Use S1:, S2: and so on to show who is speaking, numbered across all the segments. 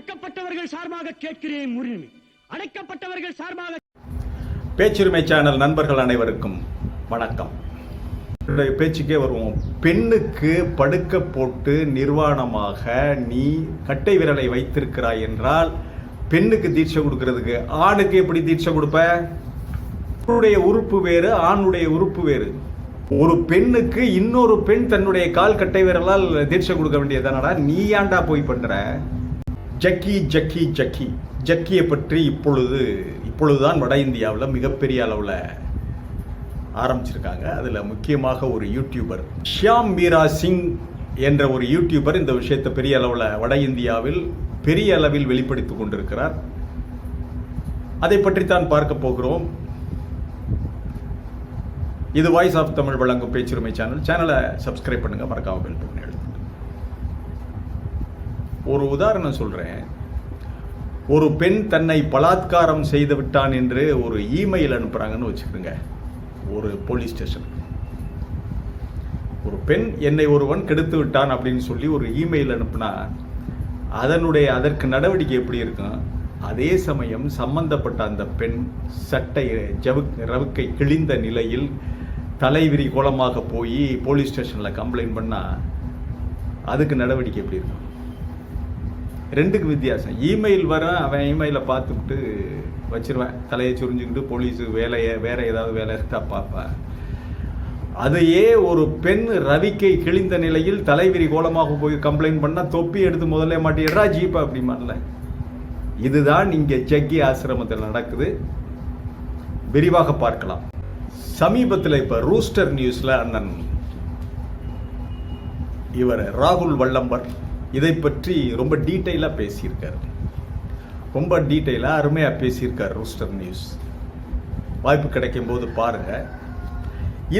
S1: ஒடுக்கப்பட்டவர்கள் சார்பாக கேட்கிறேன் உரிமை அடைக்கப்பட்டவர்கள் சார்பாக
S2: பேச்சுரிமை சேனல் நண்பர்கள் அனைவருக்கும் வணக்கம். பேச்சுக்கே வருவோம். பெண்ணுக்கு படுக்க போட்டு நிர்வாணமாக நீ கட்டை விரலை வைத்திருக்கிறாய் என்றால் பெண்ணுக்கு தீட்சை கொடுக்கறதுக்கு ஆணுக்கு எப்படி தீட்சை கொடுப்ப? உன்னுடைய உறுப்பு வேறு ஆணுடைய உறுப்பு வேறு. ஒரு பெண்ணுக்கு இன்னொரு பெண் தன்னுடைய கால் கட்டை விரலால் தீட்சை கொடுக்க வேண்டியதானடா நீ ஏன்டா போய் பண்ற? ஜக்கி ஜக்கி ஜக்கி. ஜக்கியை பற்றி இப்பொழுது இப்பொழுதுதான் வட இந்தியாவில் மிகப்பெரிய அளவில் ஆரம்பிச்சிருக்காங்க. அதில் முக்கியமாக ஒரு யூடியூபர் ஷியாம் மீரா சிங் என்ற ஒரு யூடியூபர் இந்த விஷயத்தை பெரிய அளவில் வட இந்தியாவில் பெரிய அளவில் வெளிப்படுத்திக் கொண்டிருக்கிறார். அதை பற்றித்தான் பார்க்க போகிறோம். இது வாய்ஸ் ஆஃப் தமிழ் வழங்கும் பேச்சுரிமை சேனல் சேனலை சப்ஸ்கிரைப் பண்ணுங்கள் மறக்காமல் பெல் பட்டன் எழுதுங்க ஒரு உதாரணம் சொல்கிறேன் ஒரு பெண் தன்னை பலாத்காரம் செய்து விட்டான் என்று ஒரு இமெயில் அனுப்புகிறாங்கன்னு வச்சுக்கோங்க. ஒரு போலீஸ் ஸ்டேஷன். ஒரு பெண் என்னை ஒருவன் கெடுத்து விட்டான் அப்படின்னு சொல்லி ஒரு இமெயில் அனுப்புனா அதனுடைய அதற்கு நடவடிக்கை எப்படி இருக்கும்? அதே சமயம் சம்பந்தப்பட்ட அந்த பெண் சட்டை ஜவு ரவுக்கை கிழிந்த நிலையில் தலைவிரி கோலமாக போய் போலீஸ் ஸ்டேஷனில் கம்ப்ளைண்ட் பண்ணால் அதுக்கு நடவடிக்கை எப்படி இருக்கும்? ரெண்டுக்கு வித்தியாசம். இமெயில் வர அவன் இமெயிலை பார்த்துக்கிட்டு வச்சிருவேன். தலையை சுரிஞ்சுக்கிட்டு போலீஸு வேலையை வேற ஏதாவது வேலை இருக்கா பார்ப்பேன். அதையே ஒரு பெண் ரவிக்கை கிழிந்த நிலையில் தலைவிரி கோலமாக போய் கம்ப்ளைண்ட் பண்ணால் தொப்பி எடுத்து முதல்ல மாட்டிடுறா ஜீப்பா அப்படிமான்ல இதுதான் இங்கே ஜக்கி ஆசிரமத்தில் நடக்குது. விரிவாக பார்க்கலாம். சமீபத்தில் இப்போ ரூஸ்டர் நியூஸில் அண்ணன் இவர் ராகுல் வல்லம்பர். இதை பற்றி ரொம்ப டீட்டெயிலாக பேசியிருக்கார். ரொம்ப டீட்டெயிலாக அருமையாக பேசியிருக்கார் ரூஸ்டர் நியூஸ் வாய்ப்பு கிடைக்கும் போது பாருங்கள்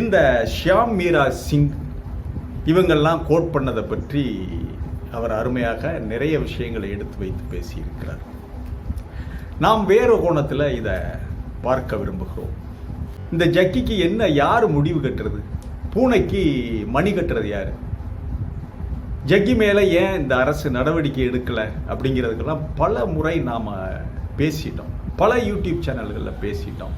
S2: இந்த ஷியாம் மீரா சிங் இவங்கெல்லாம் கோட் பண்ணதை பற்றி அவர் அருமையாக நிறைய விஷயங்களை எடுத்து வைத்து பேசியிருக்கிறார். நாம் வேறு கோணத்தில் இதை பார்க்க விரும்புகிறோம். இந்த ஜக்கிக்கு என்ன யார் முடிவு கட்டுறது? பூனைக்கு மணி கட்டுறது யாரு? ஜக்கி மேலே ஏன் இந்த அரசு நடவடிக்கை எடுக்கலை அப்படிங்கிறதுக்கெல்லாம் பல முறை நாம் பேசிட்டோம். பல யூடியூப் சேனல்களில் பேசிட்டோம்.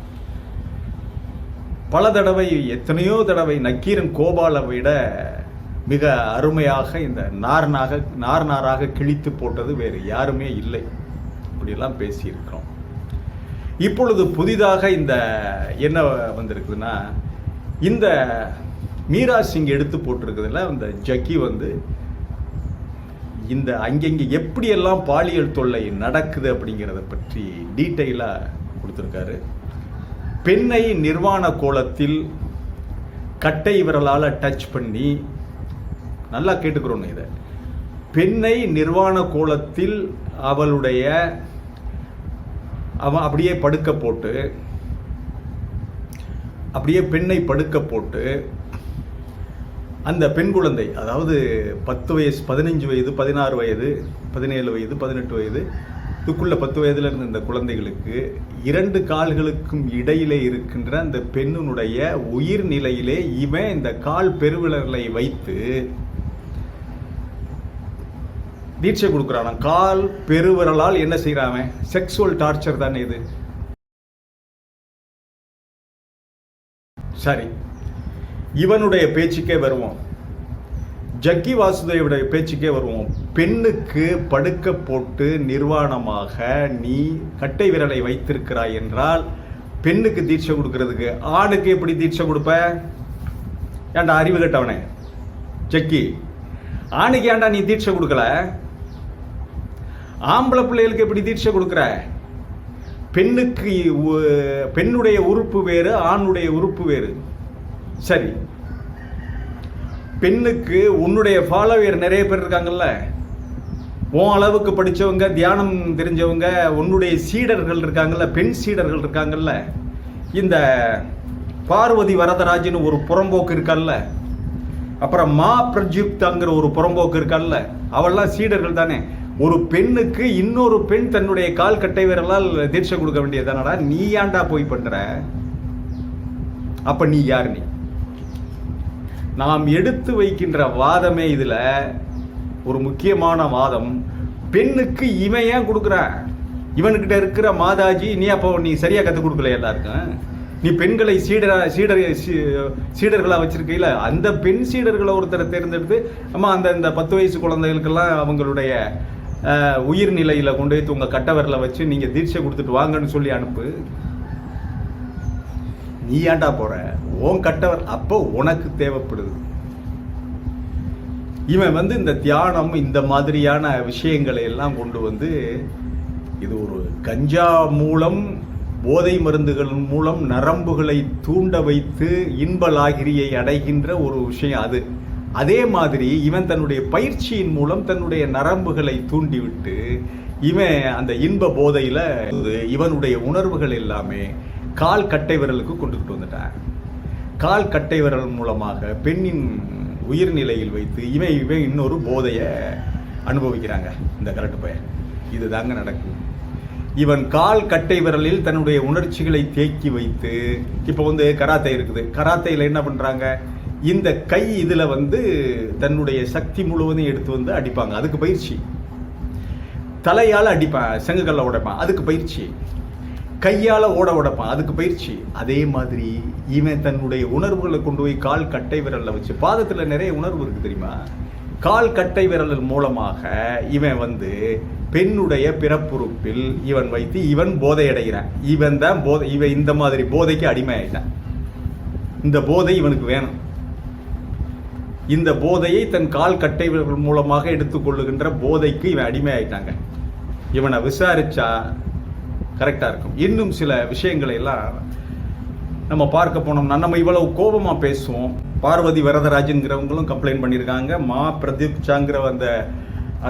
S2: பல தடவை எத்தனையோ தடவை நக்கீரன் கோபாலை விட மிக அருமையாக இந்த நார் நாக நார் நாராக கிழித்து போட்டது வேறு யாருமே இல்லை. அப்படிலாம் பேசியிருக்கிறோம். இப்பொழுது புதிதாக இந்த என்ன வந்திருக்குதுன்னா இந்த மீரா சிங் எடுத்து போட்டிருக்குதுல இந்த ஜக்கி வந்து இந்த அங்கங்கே எப்படியெல்லாம் பாலியல் தொல்லை நடக்குது அப்படிங்கிறத பற்றி டீட்டெயிலாக கொடுத்துருக்காரு. பெண்ணை நிர்வாண கோலத்தில் கட்டை விரலால் டச் பண்ணி நல்லா கேட்டுக்கிறோன்னு இதை. பெண்ணை நிர்வாண கோலத்தில் அவளுடைய அவன் அப்படியே படுக்க போட்டு அப்படியே பெண்ணை படுக்க போட்டு அந்த பெண் குழந்தை அதாவது பத்து வயசு பதினஞ்சு வயது பதினாறு வயது பதினேழு வயது பதினெட்டு வயது இதுக்குள்ள பத்து வயதில் இருந்த இந்த குழந்தைகளுக்கு இரண்டு கால்களுக்கும் இடையிலே இருக்கின்ற அந்த பெண்ணினுடைய உயிர் நிலையிலே இவன் இந்த கால் பெருவிரலை வைத்து தீட்சை கொடுக்குறான். கால் பெருவிரலால் என்ன செய்கிறான் செக்ஸுவல் டார்ச்சர் தானே இது. சரி. இவனுடைய பேச்சுக்கே வருவோம். ஜக்கி வாசுதேவுடைய பேச்சுக்கே வருவோம். பெண்ணுக்கு படுக்க போட்டு நிர்வாணமாக நீ கட்டை விரலை வைத்திருக்கிறாய் என்றால் பெண்ணுக்கு தீட்சை கொடுக்கறதுக்கு ஆணுக்கு எப்படி தீட்சை கொடுப்ப? ஏன்டா அறிவு கட்டவனே? ஜக்கி ஆணுக்கு ஏன்டா நீ தீட்சை கொடுக்கல? ஆம்பளை பிள்ளைகளுக்கு எப்படி தீட்சை கொடுக்குற? பெண்ணுக்கு உ- பெண்ணுடைய உறுப்பு வேறு ஆணுடைய உறுப்பு வேறு. சரி. பெண்ணுக்கு உன்னுடைய ஃபாலோவர் நிறைய பேர் இருக்காங்கல்ல? உன் அளவுக்கு படிச்சவங்க தியானம் தெரிஞ்சவங்க உன்னுடைய சீடர்கள் இருக்காங்கல்ல பெண் சீடர்கள் இருக்காங்கல்ல? இந்த பார்வதி வரதராஜன் ஒரு புறம்போக்கு இருக்கல்ல அப்புறம் மா பிரஜுப்தாங்கிற ஒரு புறம்போக்கு இருக்கல்ல அவள்லாம் சீடர்கள் தானே. ஒரு பெண்ணுக்கு இன்னொரு பெண் தன்னுடைய கால் கட்டை விரலால் தீட்சை கொடுக்க வேண்டியதானடா நீ ஏன்டா போய் பண்ணுற அப்போ நீ யார் நீ? நாம் எடுத்து வைக்கின்ற வாதமே இதில். ஒரு முக்கியமான வாதம். பெண்ணுக்கு இவன் ஏன் கொடுக்குறான் இவன்கிட்ட இருக்கிற மாதாஜி நீ அப்போ நீ சரியாக கற்றுக் கொடுக்கல எல்லாருக்கும்? நீ பெண்களை சீடரா சீடர் சீ- சீடர்களா அந்த பெண் சீடர்களை ஒருத்தரை தேர்ந்தெடுத்து நம்ம அந்த இந்த பத்து வயசு குழந்தைகளுக்கெல்லாம் அவங்களுடைய உயிர்நிலையில் உயிர் கொண்டு போய் உங்கள் கட்டவரில் வச்சு நீங்கள் தீட்சை கொடுத்துட்டு வாங்கன்னு சொல்லி அனுப்பு. நீ ஏன்டா போற? ஓன் கட்டவர் அப்போ உனக்கு தேவைப்படுது. இவன் வந்து இந்த தியானம் இந்த மாதிரியான விஷயங்களை எல்லாம் கொண்டு வந்து இது ஒரு கஞ்சா மூலம் போதை மருந்துகள் மூலம் நரம்புகளை தூண்ட வைத்து இன்ப லாகிரியை அடைகின்ற ஒரு விஷயம் அது. அதே மாதிரி இவன் தன்னுடைய பயிற்சியின் மூலம் தன்னுடைய நரம்புகளை தூண்டிவிட்டு இவன் அந்த இன்ப போதையில் இவனுடைய உணர்வுகள் எல்லாமே கால் கட்டை விரலுக்கு கொண்டுகிட்டு வந்துட்டான் கால் கட்டை விரல் மூலமாக பெண்ணின் உயிர்நிலையில் வைத்து இவன் இவன் இன்னொரு போதையை அனுபவிக்கிறாங்க இந்த கரட்டு பையன். இதுதாங்க நடக்கும். இவன் கால் கட்டை விரலில் தன்னுடைய உணர்ச்சிகளை தேக்கி வைத்து இப்போ வந்து கராத்தே இருக்குது. கராத்தையில் என்ன பண்ணுறாங்க இந்த கை இதில் வந்து தன்னுடைய சக்தி முழுவதும் எடுத்து வந்து அடிப்பாங்க. அதுக்கு பயிற்சி. தலையால் அடிப்பான் செங்கல்ல உடைப்பான் அதுக்கு பயிற்சி. கையால் ஓட உடைப்பான். அதுக்கு பயிற்சி. அதே மாதிரி இவன் தன்னுடைய உணர்வுகளை கொண்டு போய் கால் கட்டை விரலில் வச்சு பாதத்தில் நிறைய உணர்வு இருக்குது தெரியுமா? கால் கட்டை விரல் மூலமாக இவன் வந்து பெண்ணுடைய பிறப்புறுப்பில் இவன் வைத்து இவன் போதை அடைகிறான் இவன் தான் போதை இவன் இந்த மாதிரி போதைக்கு அடிமை ஆயிட்டான் இந்த போதை இவனுக்கு வேணும். இந்த போதையை தன் கால் கட்டை விரல் மூலமாக எடுத்துக்கொள்ளுகின்ற போதைக்கு இவன் அடிமை ஆயிட்டாங்க இவனை விசாரிச்சா கரெக்டாக இருக்கும். இன்னும் சில விஷயங்களை எல்லாம் நம்ம பார்க்க போனோம்னா நம்ம இவ்வளவு கோபமாக பேசுவோம். பார்வதி வரதராஜன்கிறவங்களும் கம்ப்ளைண்ட் பண்ணியிருக்காங்க. மா பிரதீப்சாங்கிற அந்த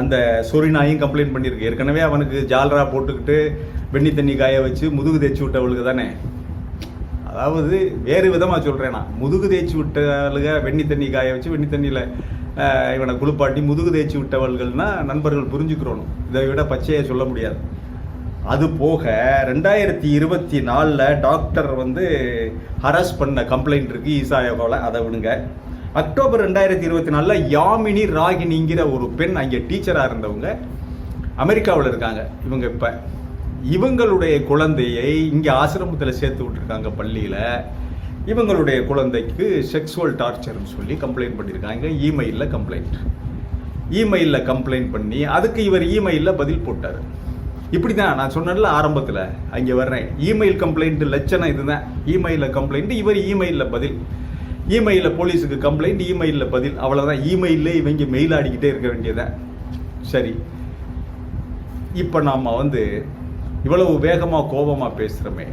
S2: அந்த சொரிநாயும் கம்ப்ளைண்ட் பண்ணியிருக்கு. ஏற்கனவே அவனுக்கு ஜாலரா போட்டுக்கிட்டு வெண்ணி தண்ணி காய வச்சு முதுகு தேய்ச்சி விட்டவளுக்கு தானே? அதாவது வேறு விதமாக சொல்கிறேன் நான் முதுகு தேய்ச்சி விட்டவளுக வெண்ணி தண்ணி காய வச்சு வெண்ணி தண்ணியில் இவனை குளிப்பாட்டி முதுகு தேய்ச்சி விட்டவள்கள்னா நண்பர்கள் புரிஞ்சுக்கிறோணும். இதை விட பச்சையை சொல்ல முடியாது. அது போக ரெண்டாயிரத்தி இருபத்தி நாலில் டாக்டர் வந்து ஹராஸ் பண்ண கம்ப்ளைண்ட் இருக்குது ஈசா யோகாவில் அதை விடுங்க. அக்டோபர் ரெண்டாயிரத்தி இருபத்தி நாலில் யாமினி ராகினிங்கிற ஒரு பெண் அங்கே டீச்சராக இருந்தவங்க அமெரிக்காவில் இருக்காங்க. இவங்க இப்போ இவங்களுடைய குழந்தையை இங்கே ஆசிரமத்தில் சேர்த்து விட்டுருக்காங்க பள்ளியில். இவங்களுடைய குழந்தைக்கு செக்ஸுவல் டார்ச்சர்னு சொல்லி கம்ப்ளைண்ட் பண்ணியிருக்காங்க இமெயிலில் கம்ப்ளைண்ட் இமெயிலில் கம்ப்ளைண்ட் பண்ணி அதுக்கு இவர் இமெயிலில் பதில் போட்டார். இப்படி தான் நான் சொன்னேன்ல ஆரம்பத்தில் அங்கே வர்றேன். இமெயில் கம்ப்ளைண்ட் லட்சணம் இதுதான். இமெயிலில் கம்ப்ளைண்ட் இவர் இமெயிலில் பதில். இமெயிலில் போலீஸுக்கு கம்ப்ளைண்ட் இமெயிலில் பதில். அவ்வளோதான் இமெயிலில் இவங்க மெயில் ஆடிக்கிட்டே இருக்க வேண்டியதான் சரி. இப்போ நாம் வந்து இவ்வளவு வேகமாக கோபமாக பேசுகிறோமே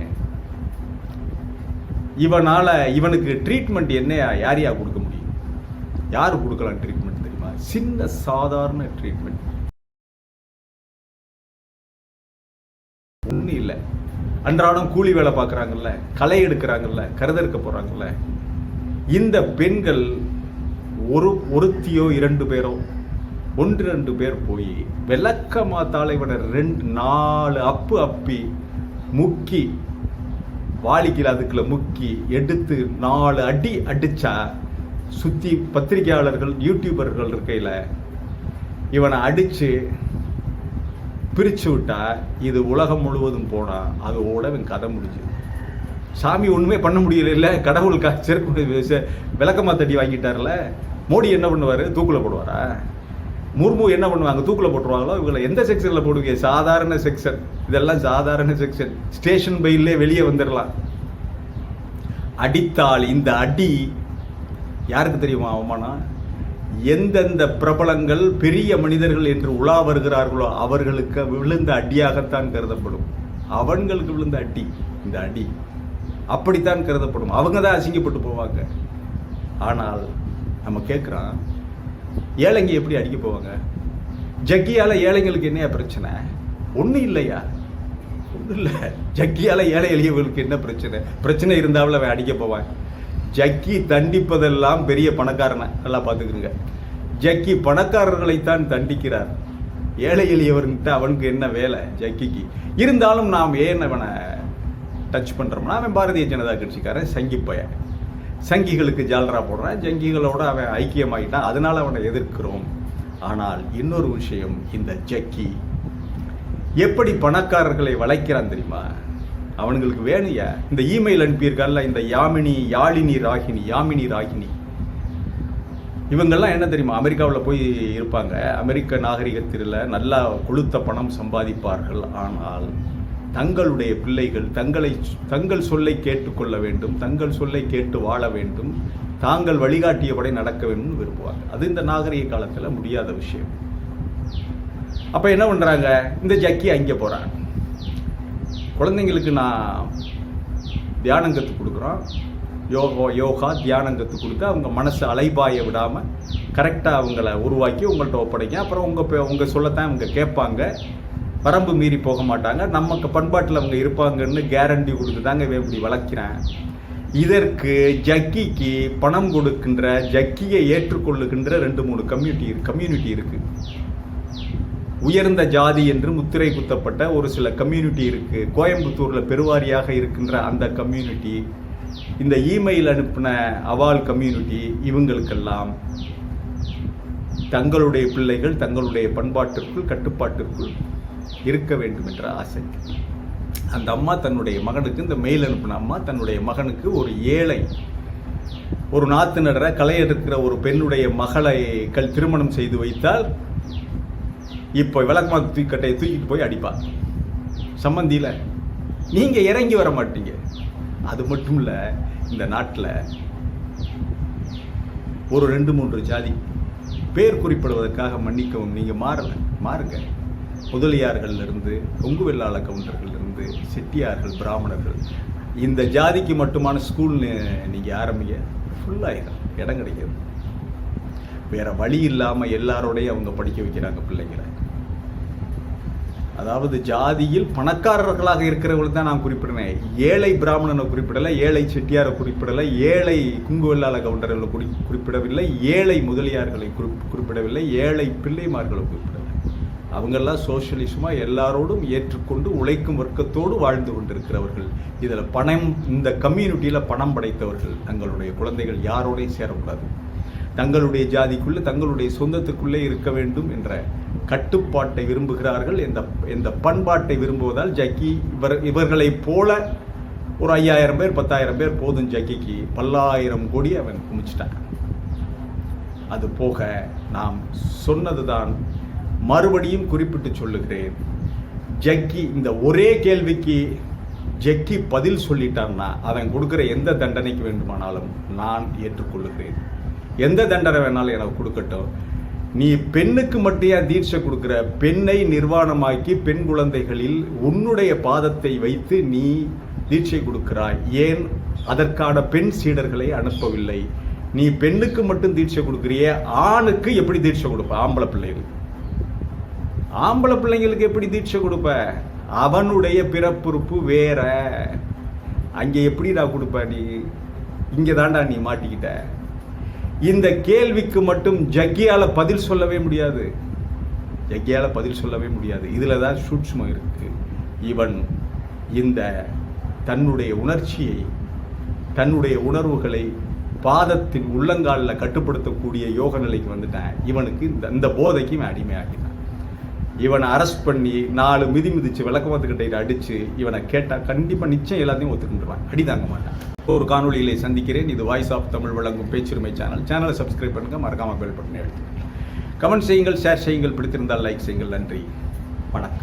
S2: இவனால் இவனுக்கு ட்ரீட்மெண்ட் என்ன யாரையா கொடுக்க முடியும்? யார் கொடுக்கலாம் ட்ரீட்மெண்ட் தெரியுமா? சின்ன சாதாரண ட்ரீட்மெண்ட் ஒன்றும் இல்லை. அன்றாடம் கூலி வேலை பார்க்குறாங்கல்ல களை எடுக்கிறாங்கல்ல கருதறுக்க போகிறாங்கல்ல இந்த பெண்கள் ஒரு ஒருத்தியோ இரண்டு பேரோ ஒன்று ரெண்டு பேர் போய் விளக்க மாத்தால இவனை ரெண்டு நாலு அப்பு அப்பி முக்கி வாளிக்கில் அதுக்குள்ள முக்கி எடுத்து நாலு அடி அடிச்சா சுத்தி பத்திரிகையாளர்கள் யூடியூபர்கள் இருக்கையில் இவனை அடித்து பிரிச்சு விட்டா இது உலகம் முழுவதும் போனால் அதோட இவன் கதை முடிஞ்சது சாமி ஒன்றுமே பண்ண முடியல இல்லை கடவுள் க- செருப்பு விளக்கமாக தட்டி வாங்கிட்டார்ல? மோடி என்ன பண்ணுவார்? தூக்கில் போடுவாரா? முர்மு என்ன பண்ணுவாங்க? தூக்கில் போட்டுருவாங்களோ? இவங்களை எந்த செக்ஷனில் போடுவீங்க? சாதாரண செக்ஷன் இதெல்லாம் சாதாரண செக்ஷன் ஸ்டேஷன் பையிலே வெளியே வந்துடலாம் அடித்தால் இந்த அடி யாருக்கு தெரியுமா அவமானம்? எந்தெந்த பிரபலங்கள் பெரிய மனிதர்கள் என்று உலா வருகிறார்களோ அவர்களுக்கு விழுந்த அடியாகத்தான் கருதப்படும். அவன்களுக்கு விழுந்த அடி இந்த அடி. அப்படித்தான் கருதப்படும். அவங்க தான் அசிங்கப்பட்டு போவாங்க. ஆனால் நம்ம கேட்குறோம் ஏழைங்க எப்படி அடிக்க போவாங்க? ஜக்கியால ஏழைங்களுக்கு என்ன பிரச்சனை? ஒன்றும் இல்லையா? ஒன்றும் இல்லை. ஜக்கியால ஏழை எளியவர்களுக்கு என்ன பிரச்சனை? பிரச்சனை இருந்தாவில் அவன் அடிக்க போவான். ஜக்கி தண்டிப்பதெல்லாம் பெரிய பணக்காரனை. நல்லா பார்த்துக்கிறங்க ஜக்கி பணக்காரர்களைத்தான் தண்டிக்கிறார். ஏழை எளியவர்கிட்ட அவனுக்கு என்ன வேலை? ஜக்கிக்கு. இருந்தாலும் நாம் ஏன் அவனை டச் பண்ணுறோம்னா அவன் பாரதிய ஜனதா கட்சிக்காரன் சங்கி பையன். சங்கிகளுக்கு ஜாலராக போடுறான். ஜங்கிகளோட அவன் ஐக்கியமாகிட்டான் அதனால் அவனை எதிர்க்கிறோம். ஆனால் இன்னொரு விஷயம் இந்த ஜக்கி எப்படி பணக்காரர்களை வளைக்கிறான் தெரியுமா? அவனுங்களுக்கு வேணுயா இந்த இமெயில் அனுப்பியிருக்கார்ல இந்த யாமினி யாழினி ராகினி யாமினி ராகினி. இவங்கெல்லாம் என்ன தெரியுமா? அமெரிக்காவில் போய் இருப்பாங்க. அமெரிக்க நாகரிகத்தில் நல்லா கொளுத்த பணம் சம்பாதிப்பார்கள். ஆனால் தங்களுடைய பிள்ளைகள் தங்களை தங்கள் சொல்லை கேட்டுக்கொள்ள வேண்டும் தங்கள் சொல்லை கேட்டு வாழ வேண்டும் தாங்கள் வழிகாட்டியபடி நடக்க வேண்டும் விரும்புவாங்க அது இந்த நாகரிக காலத்தில் முடியாத விஷயம். அப்போ என்ன பண்ணுறாங்க இந்த ஜக்கி அங்கே போகிறான் குழந்தைங்களுக்கு நான் தியானம் கற்றுக் கொடுக்குறோம். யோகா யோகா தியானம் கற்றுக் கொடுத்து அவங்க மனசை அலைபாய விடாமல் கரெக்டாக அவங்கள உருவாக்கி உங்கள்கிட்ட ஒப்படைங்க அப்புறம் உங்கள் உங்கள் சொல்லத்தான் அவங்க கேட்பாங்க. வரம்பு மீறி போக மாட்டாங்க. நமக்கு பண்பாட்டில் அவங்க இருப்பாங்கன்னு கேரண்டி கொடுத்து தாங்க இவன் இப்படி வளர்க்கிறேன். இதற்கு ஜக்கிக்கு பணம் கொடுக்கின்ற ஜக்கியை ஏற்றுக்கொள்ளுகின்ற ரெண்டு மூணு கம்யூனிட்டி கம்யூனிட்டி இருக்குது உயர்ந்த ஜாதி என்று முத்திரை குத்தப்பட்ட ஒரு சில கம்யூனிட்டி இருக்குது கோயம்புத்தூரில் பெருவாரியாக இருக்கின்ற அந்த கம்யூனிட்டி இந்த இமெயில் அனுப்பின அவால் கம்யூனிட்டி இவங்களுக்கெல்லாம் தங்களுடைய பிள்ளைகள் தங்களுடைய பண்பாட்டிற்குள் கட்டுப்பாட்டிற்குள் இருக்க வேண்டும் என்ற ஆசை. அந்த அம்மா தன்னுடைய மகனுக்கு இந்த மெயில் அனுப்பின அம்மா தன்னுடைய மகனுக்கு ஒரு ஏழை ஒரு நாத்து நடுற களை எடுக்கிற ஒரு பெண்ணுடைய மகளை கல் திருமணம் செய்து வைத்தால் இப்போ விளக்கமாக தூக்கட்டையை தூக்கிட்டு போய் அடிப்பா. சம்மந்தியில் நீங்கள் இறங்கி வர மாட்டீங்க. அது மட்டும் இல்லை இந்த நாட்டில் ஒரு ரெண்டு மூன்று ஜாதி பேர் குறிப்பிடுவதற்காக மன்னிக்கவும் நீங்கள் மாறலை. மாறுங்க. முதலியார்கள்ல இருந்து கொங்கு வெள்ளாள கவுண்டர்கள்லேருந்து செட்டியார்கள் பிராமணர்கள் இந்த ஜாதிக்கு மட்டுமான ஸ்கூல்னு நீங்கள் ஆரம்பிங்க. ஃபுல்லாகிடும் இடம் கிடைக்காது வேறு வழி இல்லாமல் எல்லாரோடையும் அவங்க படிக்க வைக்கிறாங்க பிள்ளைங்களை. அதாவது ஜாதியில் பணக்காரர்களாக இருக்கிறவர்கள் தான் நான் குறிப்பிடுறேன். ஏழை பிராமணனை குறிப்பிடலை ஏழை செட்டியாரை குறிப்பிடலை ஏழை குங்கு கவுண்டர்களை குறி குறிப்பிடவில்லை ஏழை முதலியார்களை குறி குறிப்பிடவில்லை ஏழை பிள்ளைமார்களை குறிப்பிடவில்லை அவங்கெல்லாம் சோசியலிசமாக எல்லாரோடும் ஏற்றுக்கொண்டு உழைக்கும் வர்க்கத்தோடு வாழ்ந்து கொண்டிருக்கிறவர்கள். இதில் பணம் இந்த கம்யூனிட்டியில் பணம் படைத்தவர்கள் தங்களுடைய குழந்தைகள் யாரோடையும் சேரக்கூடாது. தங்களுடைய ஜாதிக்குள்ளே தங்களுடைய சொந்தத்துக்குள்ளே இருக்க வேண்டும் என்ற கட்டுப்பாட்டை விரும்புகிறார்கள். இந்த இந்த பண்பாட்டை விரும்புவதால் ஜக்கி இவர் இவர்களைப் போல ஒரு ஐயாயிரம் பேர் பத்தாயிரம் பேர் போதும் ஜக்கிக்கு பல்லாயிரம் கோடி அவன் குமிச்சிட்டான். அது போக நாம் சொன்னதுதான் மறுபடியும் குறிப்பிட்டு சொல்லுகிறேன். ஜக்கி இந்த ஒரே கேள்விக்கு ஜக்கி பதில் சொல்லிட்டான்னா அவன் கொடுக்குற எந்த தண்டனைக்கு வேண்டுமானாலும் நான் ஏற்றுக்கொள்ளுகிறேன். எந்த தண்டனை வேணாலும் எனக்கு கொடுக்கட்டும். நீ பெண்ணுக்கு மட்டும் தீட்சை கொடுக்குற? பெண்ணை நிர்வாணமாக்கி பெண் குழந்தைகளில் உன்னுடைய பாதத்தை வைத்து நீ தீட்சை கொடுக்கிறாய். ஏன்? அதற்கான பெண் சீடர்களை அனுப்பவில்லை. நீ பெண்ணுக்கு மட்டும் தீட்சை கொடுக்குறிய? ஆணுக்கு எப்படி தீட்சை கொடுப்ப? ஆம்பளை பிள்ளைகளுக்கு. ஆம்பளை பிள்ளைங்களுக்கு எப்படி தீட்சை கொடுப்ப? அவனுடைய பிறப்புறுப்பு வேற. அங்கே எப்படி நான் கொடுப்ப நீ? இங்கே தாண்டா நீ மாட்டிக்கிட்ட. இந்த கேள்விக்கு மட்டும் ஜக்கியால பதில் சொல்லவே முடியாது. ஜக்கியால பதில் சொல்லவே முடியாது. இதில் தான் சூட்சுமம் இருக்கு. இவன் இந்த தன்னுடைய உணர்ச்சியை தன்னுடைய உணர்வுகளை பாதத்தின் உள்ளங்காலில் கட்டுப்படுத்தக்கூடிய யோக நிலைக்கு வந்துட்டேன். இவனுக்கு இந்த இந்த போதைக்கு இவன் அடிமையாகிட்டான் இவனை அரெஸ்ட் பண்ணி நாலு மிதி மிதிச்சு விளக்கமாத்துக்கிட்ட அடிச்சு இவனை கேட்டால் கண்டிப்பாக நிச்சயம் எல்லாத்தையும் ஒத்துக்கிட்டுருவான் அடி தாங்க மாட்டான். ஒரு காணொளியிலே சந்திக்கிறேன். இது வாய்ஸ் ஆஃப் தமிழ் வழங்கும் பேச்சுரிமை சேனல் சேனலை சப்ஸ்கிரைப் பண்ணுங்கள் மறக்காமல் பெல் பட்டனை அழுத்துங்க. கமெண்ட் செய்யுங்கள் ஷேர் செய்யுங்கள். பிடித்திருந்தால் லைக் செய்யுங்கள். நன்றி. வணக்கம்.